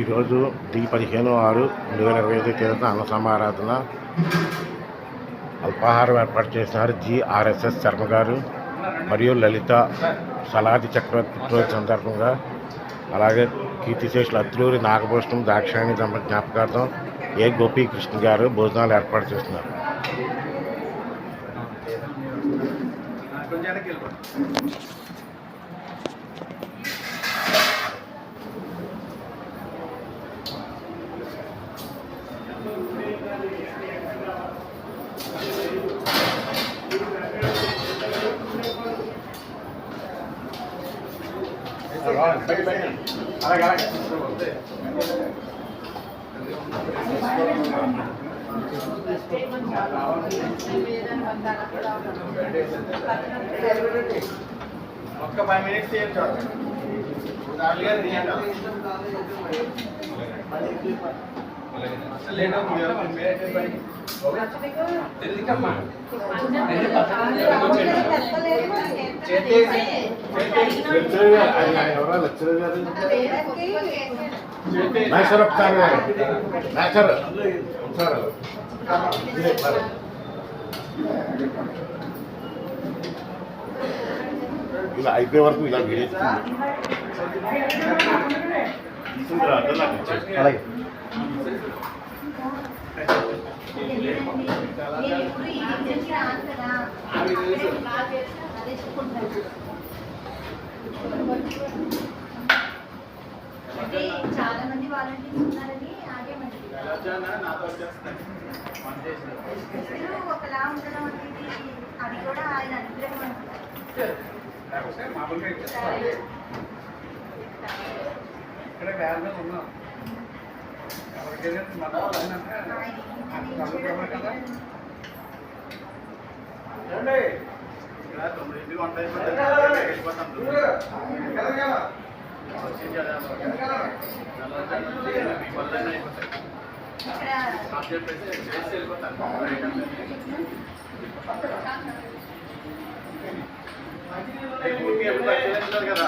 ఈరోజు డి పదిహేను ఆరు రెండు వేల ఇరవై ఐదు తేదీన అన్న సమారాధన అల్పాహారం ఏర్పాటు చేసినారు జిఆర్ఎస్ఎస్ శర్మ గారు మరియు లలిత సలాది చక్రవర్తి పుట్టినరోజు సందర్భంగా. అలాగే కీర్తిశేషులు అత్రూరి నాగభూషణం దాక్షాయణి దంప జ్ఞాపకార్థం ఏ గోపీకృష్ణ గారు భోజనాలు ఏర్పాటు చేస్తున్నారు. ఒక్క ఫైవ్ మినిట్స్ చేయండి ఎవరా లెక్చరర్ గారు నాగేశ్వరప్ప సార్ గారు నాగేశ్వర సార్ ఇలా అయిపోయే వరకు ఇలా వినేస్తుంది తీసిన తర్వాత నాకు ఇచ్చేసి అలాగే. చాలా మంది వాలంటీర్స్ ఉన్నారని ఆగేమండి ఒకలా ఉండడం అనేది అది కూడా ఆయన అనుగ్రహం అంటారు మామూలుగా ఇక్కడ బ్యాలెన్స్ ఉన్నాం ఎవరికైనా మన కదా ఏమండి? ఇక్కడ తొమ్మిదింటికి వంట. వెళ్ళిపోతాం. మీ అయిపోతాయి. చెప్పేసి చేసి వెళ్ళిపోతాను. ఊరికే ఎప్పుడు కదా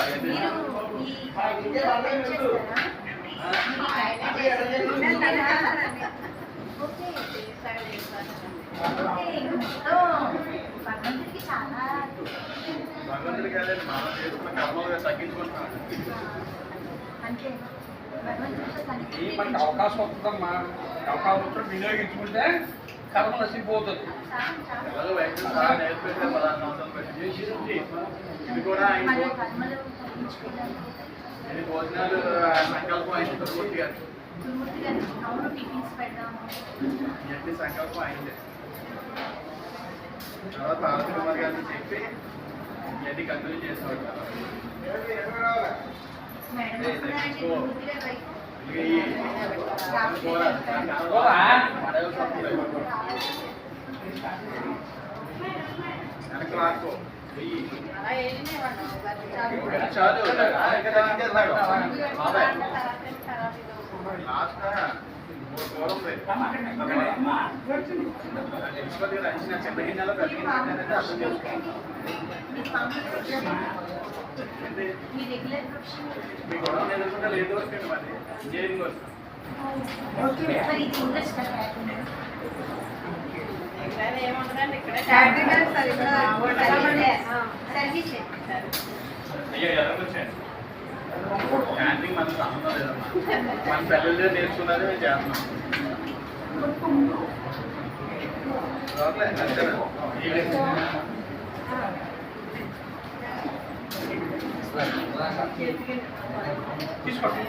మనకి అవకాశం వస్తుందమ్మా అవకాశం వచ్చినప్పుడు వినియోగించుకుంటే కర్మ నశిపోతుంది ఇది కూడా భోజనాలు సంకల్పం అయింది పూర్తి గారు అవును టిఫిన్స్ పెడదాము ఇవన్నీ సంకల్పం అయింది తర్వాత పార్వతి కుమార్ గారిని చెప్పి ఇవన్నీ కంటిన్యూ చేసేవాడు వెనక్కి రాసుకో వెయ్యి చాలు ఇంకా తగ్గించేస్తాడు బాబాయ్ లాస్ట్ మూడు కూర ఉంది నిష్పత్తిగా నచ్చిన చిన్న గిన్నెలో పెద్ద గిన్నె అర్థం చేసుకోండి మీ మామూలు ఏంటి? మీ రెగ్యులర్ ప్రొఫెషన్ మీ గొడవ ఎదుర్కొంటే లేదు వస్తుంది మరి ఇంజనీరింగ్ వస్తుంది మరి ఇది ఇంట్రెస్ట్ క్యాటరింగ్ సర్వీస్ అయ్యో ఎలాగొచ్చాను క్యాంటీన్ మనకు సంబంధం లేదమ్మా మన పిల్లలు నేర్చుకున్నది మేము చేస్తున్నాం రావట్లే, అంతేనా? తీసుకోండి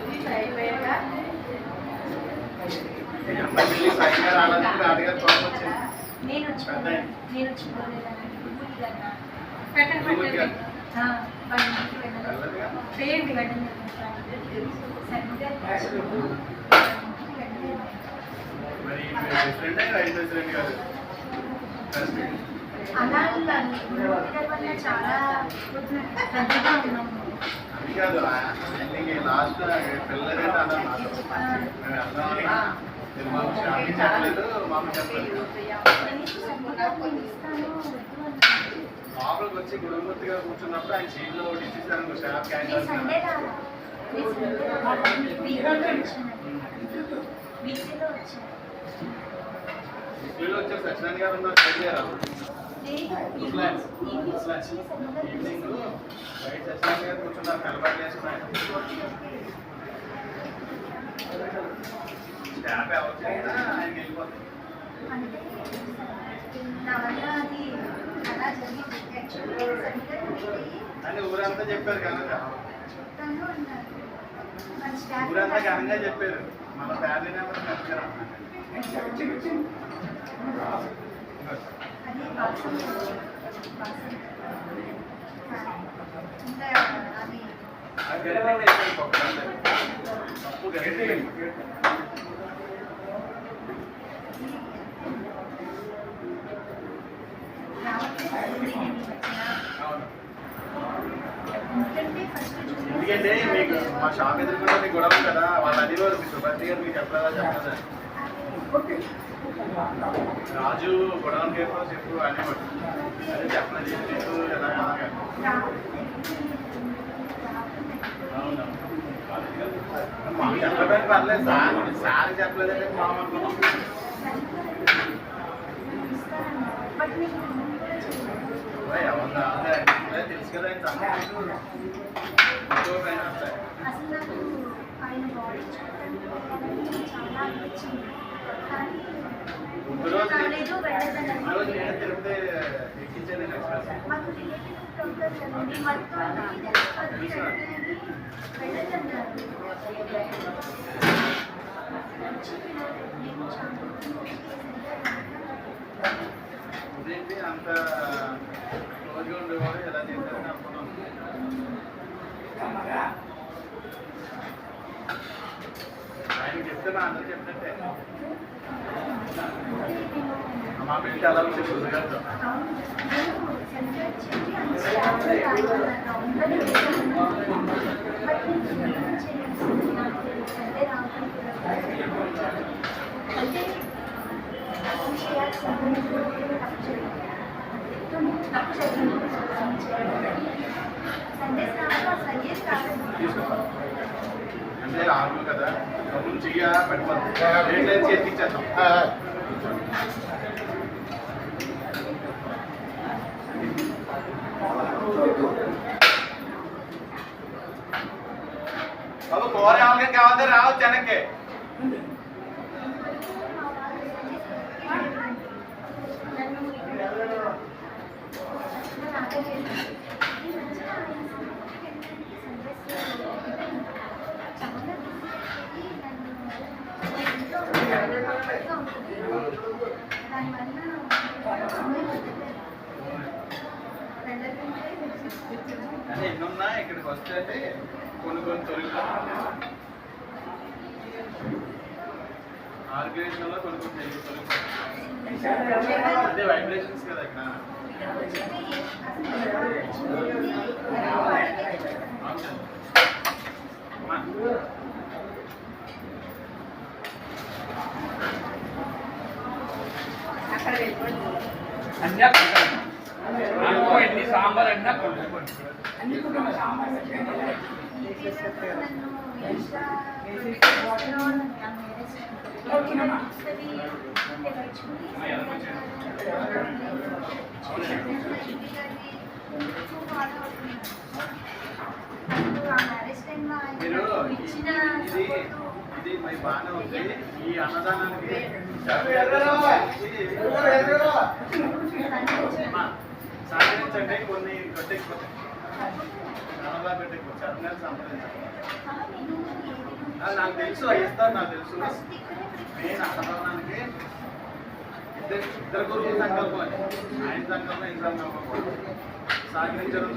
ఈ అమ్మాయి పెళ్లి సరిగ్గా రాలేదని రాజుగారు కోపం వచ్చింది నేను వచ్చి పెద్ద ఆయన. నేను వచ్చిపోలేదన్న ఊరికి కన్నా ఊరికి కాదు. వాళ్ళ ఇంటికి వెళ్ళాలి వెళ్ళదుగా. చేయండి వెళ్ళండి సరిగ్గా మరి ప్రెసిడెంట్ వైస్ ప్రెసిడెంట్ గారు ప్రెసిడెంట్ అలా ఊరికి వల్ల చాలా పెద్దగా ఉన్నాము అది కాదు ఎండింగ్ లాస్ట్ పిల్లలు అన్నారు మాకు లోపలికి వచ్చి గురుమూర్తి కూర్చున్నప్పుడు ఆయన సీట్లో ఇచ్చేసాను షాప్ క్యాన్సర్ వీక్లీలో వచ్చారు సత్యనారాయణ గారు ఉన్నారు బయట ఈవినింగ్ బయట సత్యనారాయణ గారు కూర్చున్నారు కలబాటు వేసుకున్నారు స్టాఫ్ ఎవరు చేసినా అంటే నా వల్ల అది అలా జరిగింది అని ఊరంతా చెప్పారు కదా. ఊరంతా ఘనంగా చెప్పారు మన ఫ్యామిలీ మెంబర్ అది బాక్సం అది అది గరిటె వేసారు పప్పు అంతా. పప్పు గరిటె రావట్లేదు అవును ఎందుకంటే ఎందుకంటే మీకు మా షాప్ ఎదురుకుండా మీకు గొడవ కదా వాళ్ళ అనేవారు మీ సుభద్రి గారు మీకు చెప్పలేదా చెప్పలేదా? రాజు గొడవ కేసు చెప్పు అనేవాడు అదే చెప్పలేదు చెప్పలేదు ఎలా చెప్పలేదు పర్లేదు సార్ సార్ చెప్పలేదంటే మామూలు అసలు నాకు ఆయన బాడీ చూడడానికి చాలా అనిపించింది కానీ మాకు రిలేటివ్ కదండి వెళ్ళదన్నారు నేను ఇదేంటి అంత క్లోజ్గా ఉండేవాడు ఎలా చేశారని అనుకున్నాను ఆయన చెప్తే మా అందరూ చెప్పినట్టే. మా పెళ్ళి అలా ఉంది గురుగారితో అంటే అంటే ఆరు కదా కబుర్లు చెయ్య పడిపోతుంది రేట్ అయితే ఎత్తిచ్చేద్దాం బాబు కూర ఎవరికి కావాలి రావచ్చు వెనక్కి అంటే ఎన్నున్నా ఇక్కడికి వస్తే కొన్ని కొన్ని తొలగిపోతాయి ఆర్గనైజేషన్లో కొన్ని కొన్ని తొలగిపోతాయి అంటే వైబ్రేషన్స్ కదా ఇక్కడ అవును. అమ్మా. అన్నీ ఎన్ని సాంబార్ అన్నా కొనుక్కోండి అన్ని కుటుంబ సాంబార్ ఇది బాగానే ఉంది. ఈ అన్నదానానికి అమ్మా, సహకరించండి కొన్ని కట్టెక్కిపోతాయి అన్నదా పెట్టేసుకోవచ్చు అన్నది సంప్రదించండి నాకు తెలుసు ఇస్తాను నాకు తెలుసు. మెయిన్ అన్నదానానికి ఇద్దరు ఇద్దరు గురువుల సంకల్పం ఆయన సంకల్పం ఈయన సంకల్పం. సహకరించడం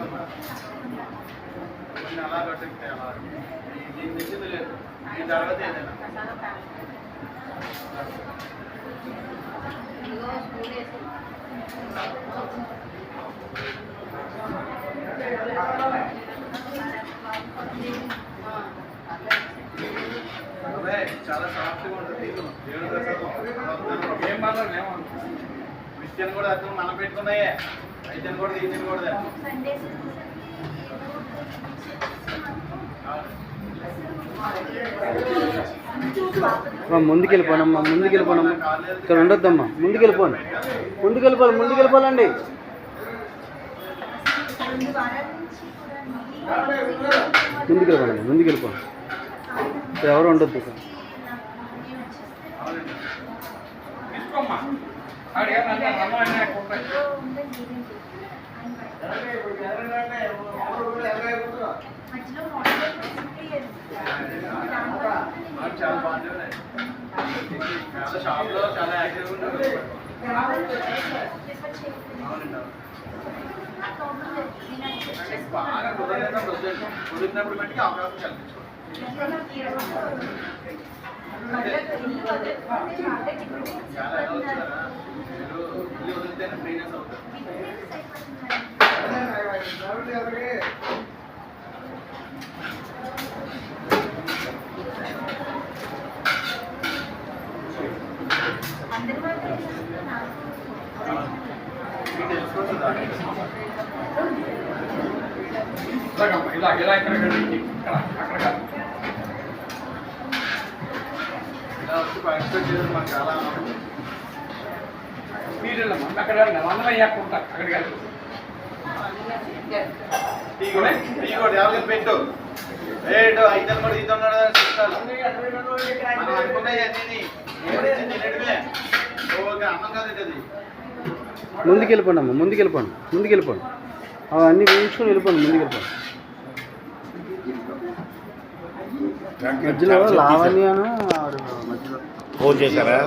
కొన్ని అలా కట్టెక్కితే అలా. దీని తెచ్చింది లేదు. ఈ తర్వాత ఏదైనా. క్రిస్టియన్ కూడా అర్థం మనం పెట్టుకున్నాయే. అయితే కూడా తీసిన కూడా ముందుకెళ్ళిపోనమ్మా ముందుకెళ్ళిపోనమ్మా. ఇక్కడ ఉండొద్దమ్మా కూడా మళ్ళీ ముందుకెళ్ళిపోండి ముందుకెళ్ళిపోండి ఇక్కడ ఎవరు ఉండొద్దు షాప్లో చాలా యాక్టివ్గా ఉంటారు అవునండి అవును. అంటే బాగా కుదరలేనప్పుడు వదిలేసాం కుదిరినప్పుడు మట్టికి అవకాశం కల్పించుకోండి. చాలా ఇలా ఇలా ఇక్కడ ఇక్కడ ఇక్కడ అక్కడ పార్టిసిపేట్ చేయడం మాకు చాలా ఆనందం మీరు అక్కడ. అందరం అయ్యాకుంటా అక్కడికి ఎవరికి పెట్టు. ఐదు కూడా ఇది ఉన్నాడు మనం అనుకున్నాయి అన్ని తినడమే ఓకే అన్నం కాదు ఇది ముందుకెళ్ళిపోండి అమ్మా. ముందుకెళ్ళిపోండి. ముందుకెళ్ళిపోండి. అవన్నీ వేయించుకొని వెళ్ళిపోండి. ముందుకెళ్ళిపోండి. మధ్యలో లావణ్యను ఫోన్ చేశారా?